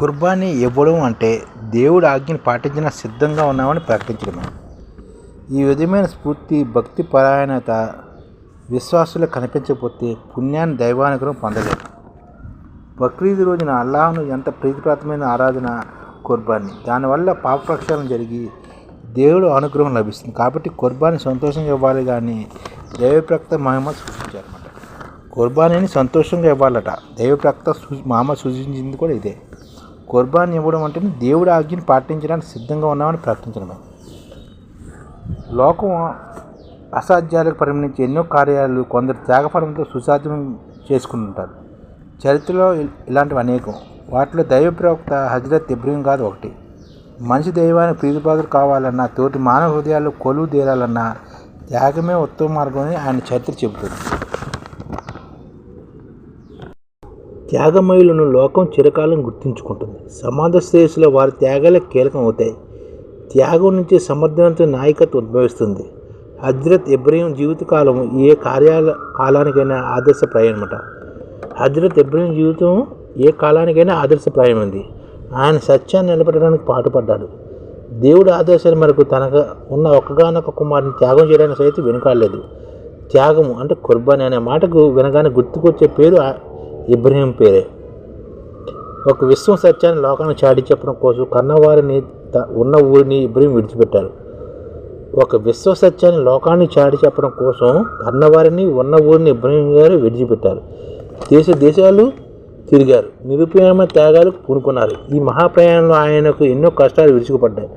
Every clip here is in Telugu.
కుర్బానీ ఇవ్వడం అంటే దేవుడి ఆజ్ఞను పాటించిన సిద్ధంగా ఉన్నామని ప్రకటించడమే. ఈ విధమైన స్ఫూర్తి భక్తి పరాయణత విశ్వాసులు కనిపించకపోతే పుణ్యాన్ని దైవానుగ్రహం పొందలేదు బక్రీద్ రోజున అల్లాహ్ను ఎంత ప్రీతిప్రాతమైన ఆరాధన కుర్బానీ. దానివల్ల పాప ప్రక్షాళన జరిగి దేవుడు అనుగ్రహం లభిస్తుంది. కాబట్టి కుర్బానీ సంతోషంగా ఇవ్వాలి కానీ దైవప్రక్త మహిమ సూచించారన్నమాట కుర్బానీని సంతోషంగా ఇవ్వాలట. దైవప్రక్త మహిమ సూచించింది కూడా ఇదే. కుర్బాన్ ఇవ్వడం అంటే దేవుడి ఆజ్ఞను పాటించడానికి సిద్ధంగా ఉన్నామని ప్రకటించడమే లోకం అసాధ్యాలకు పరిగణించి ఎన్నో కార్యాలు కొందరు త్యాగఫలంతో సుసాధ్యం చేసుకుంటుంటారు. చరిత్రలో ఇలాంటివి అనేకం. వాటిలో దైవ ప్రవక్త హజరత్ ఇబ్రహీం కాదు ఒకటి. మనిషి దైవానికి ప్రీతిపాదులు కావాలన్నా తోటి మానవ హృదయాలు కొలువు తీరాలన్నా త్యాగమే ఉత్తమ మార్గం అని ఆయన చరిత్ర చెబుతుంది. త్యాగమయులను లోకం చిరకాలం గుర్తుంచుకుంటుంది. సమాజ శ్రేయస్సులో వారి త్యాగాలే కీలకం అవుతాయి త్యాగం నుంచి సమర్థవంతమైన నాయకత్వం ఉద్భవిస్తుంది. హజ్రత్ ఇబ్రహీం జీవితకాలం ఏ కార్యాల కాలానికైనా ఆదర్శప్రాయమట. హజ్రత్ ఇబ్రహీం జీవితం ఏ కాలానికైనా ఆదర్శప్రాయమైంది. ఆయన సత్యాన్ని నిలబెట్టడానికి పాటుపడ్డాడు. దేవుడి ఆదేశాల మేరకు తనకు ఉన్న ఒక్కగానొక్క కుమారుని త్యాగం చేయడానికి సైతం వెనుకాడలేదు. త్యాగము అంటే కుర్బానీ అనే మాటకు వినగానే గుర్తుకొచ్చే పేరు ఇబ్రహీం పేరే. ఒక విశ్వం సత్యాన్ని లోకాన్ని చాటి చెప్పడం కోసం కన్నవారిని త- ఉన్న ఊరిని ఇబ్రహీం విడిచిపెట్టారు. ఒక విశ్వ సత్యాన్ని లోకాన్ని చాటి చెప్పడం కోసం కన్నవారిని ఉన్న ఊరిని ఇబ్రహీం గారు విడిచిపెట్టారు. దేశ దేశాలు తిరిగారు. నిరుపయోగమైన త్యాగాలకు పూనుకున్నారు. ఈ మహాప్రయాణంలో ఆయనకు ఎన్నో కష్టాలు విరుచుకుపడ్డాయి.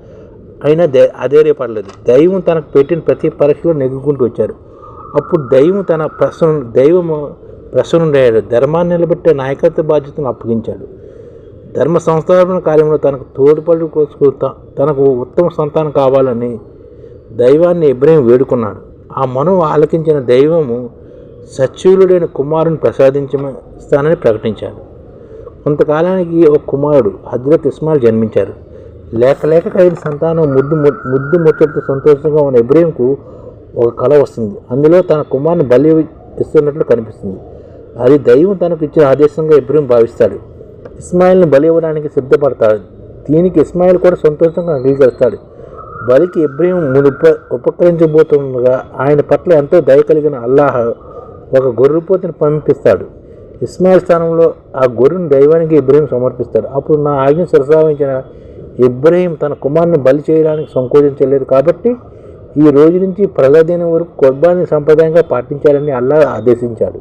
అయినా ధై అధైర్యపడలేదు. దైవం తనకు పెట్టిన ప్రతి పరీక్షలో నెగ్గుకుంటూ వచ్చారు. అప్పుడు దైవం తన ప్రశ్న దైవం ప్రసన్నుడయ్యాడు ధర్మాన్ని నిలబెట్టే నాయకత్వ బాధ్యతను అప్పగించాడు. ధర్మ సంస్థాపన కార్యంలో తనకు తోడుపడు కోసం తనకు ఉత్తమ సంతానం కావాలని దైవాన్ని ఇబ్రహీం వేడుకున్నాడు. ఆ మనం ఆలకించిన దైవము సచ్యులుడైన కుమారుని ప్రసాదించస్తానని ప్రకటించాడు. కొంతకాలానికి ఒక కుమారుడు హజరత్ ఇస్మాయిల్ జన్మించారు. లేక లేక కలిగిన సంతానం ముద్దు ముద్దు ముచ్చటితో సంతోషంగా ఉన్న ఇబ్రహీంకు ఒక కళ వస్తుంది. అందులో తన కుమారుని బలి ఇస్తున్నట్లు కనిపిస్తుంది. అది దైవం తనకు ఇచ్చిన ఆదేశంగా ఇబ్రహీం భావిస్తాడు. ఇస్మాయిల్ని బలి ఇవ్వడానికి సిద్ధపడతాడు. దీనికి ఇస్మాయిల్ కూడా సంతోషంగా అంగీకరిస్తాడు బలికి ఇబ్రహీం మునుప ఉపకరించబోతుండగా ఆయన పట్ల ఎంతో దయ కలిగిన అల్లాహ్ ఒక గొర్రెపోతుని పంపిస్తాడు. ఇస్మాయిల్ స్థానంలో ఆ గొర్రెను దైవానికి ఇబ్రహీం సమర్పిస్తాడు. అప్పుడు నా ఆజ్ఞ సరసావించిన ఇబ్రహీం తన కుమారుని బలి చేయడానికి సంకోచించలేదు కాబట్టి ఈ రోజు నుంచి ప్రజాదినం వరకు కుర్బానీ సంప్రదాయంగా పాటించాలని అల్లాహ్ ఆదేశించాడు.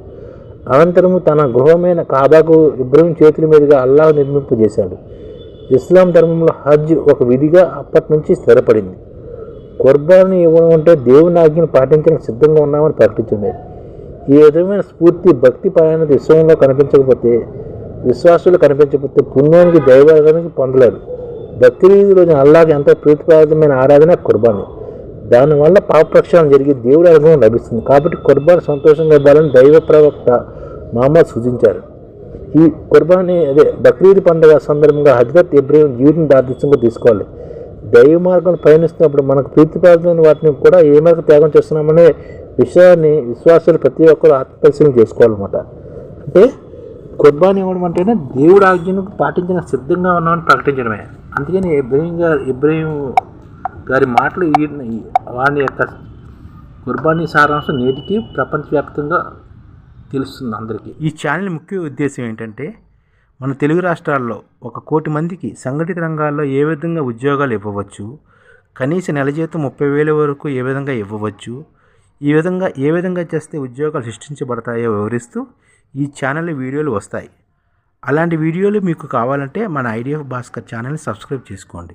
అనంతరము తన గృహమైన కాబాకు ఇబ్రహీం చేతుల మీదుగా అల్లాహ్ నిర్మింపజేశాడు ఇస్లాం ధర్మంలో హజ్ ఒక విధిగా అప్పటి నుంచి స్థిరపడింది. కుర్బాను ఇవ్వడం అంటే దేవుని ఆజ్ఞను పాటించడానికి సిద్ధంగా ఉన్నామని ప్రకటించింది ఈ విధమైన స్ఫూర్తి భక్తి పరాయణ విశ్వంలో కనిపించకపోతే విశ్వాసులు కనిపించకపోతే పుణ్యానికి దైవానికి పొందలేరు. భక్తి రోజున అల్లాహకి ఎంతో ప్రీతిపాదమైన ఆరాధన కుర్బానీ. దానివల్ల పాప జరిగి దేవుడి అనుభవం లభిస్తుంది. కాబట్టి కుర్బాన్ సంతోషంగా ఇవ్వాలని దైవ ప్రవక్త మహమ్మద్ సూచించారు. ఈ కుర్బానీ అదే బక్రీద్ పండుగ సందర్భంగా హజరత్ ఇబ్రహీం జీవితం దార్దిష్టంగా తీసుకోవాలి. దైవ మార్గం పయనిస్తున్నప్పుడు మనకు ప్రీతిపాదమైన వాటిని కూడా ఏ మేరకు త్యాగం చేస్తున్నామనే విషయాన్ని విశ్వాసాలు ప్రతి ఒక్కరు ఆత్మపరిశీలన చేసుకోవాలన్నమాట. అంటే కుర్బాని ఇవ్వడం అంటేనే దేవుడు ఆజ్ఞను పాటించిన సిద్ధంగా ఉన్నామని ప్రకటించడమే. అందుకని ఇబ్రహీం గారు ఇబ్రహీం గారి మాటలు ఈ వాని యొక్క కుర్బానీ సారాంశం నేటికి ప్రపంచవ్యాప్తంగా తెలుస్తుంది అందరికీ. ఈ ఛానల్ ముఖ్య ఉద్దేశం ఏంటంటే మన తెలుగు రాష్ట్రాల్లో ఒక కోటి మందికి సంఘటిత రంగాల్లో ఏ విధంగా ఉద్యోగాలు ఇవ్వవచ్చు కనీస నెల జీతం ముప్పై వేల వరకు ఏ విధంగా ఇవ్వవచ్చు ఈ విధంగా ఏ విధంగా చేస్తే ఉద్యోగాలు సృష్టించబడతాయో వివరిస్తూ ఈ ఛానల్ వీడియోలు వస్తాయి. అలాంటి వీడియోలు మీకు కావాలంటే మన ఐడిఎఫ్ భాస్కర్ ఛానల్ని సబ్స్క్రైబ్ చేసుకోండి.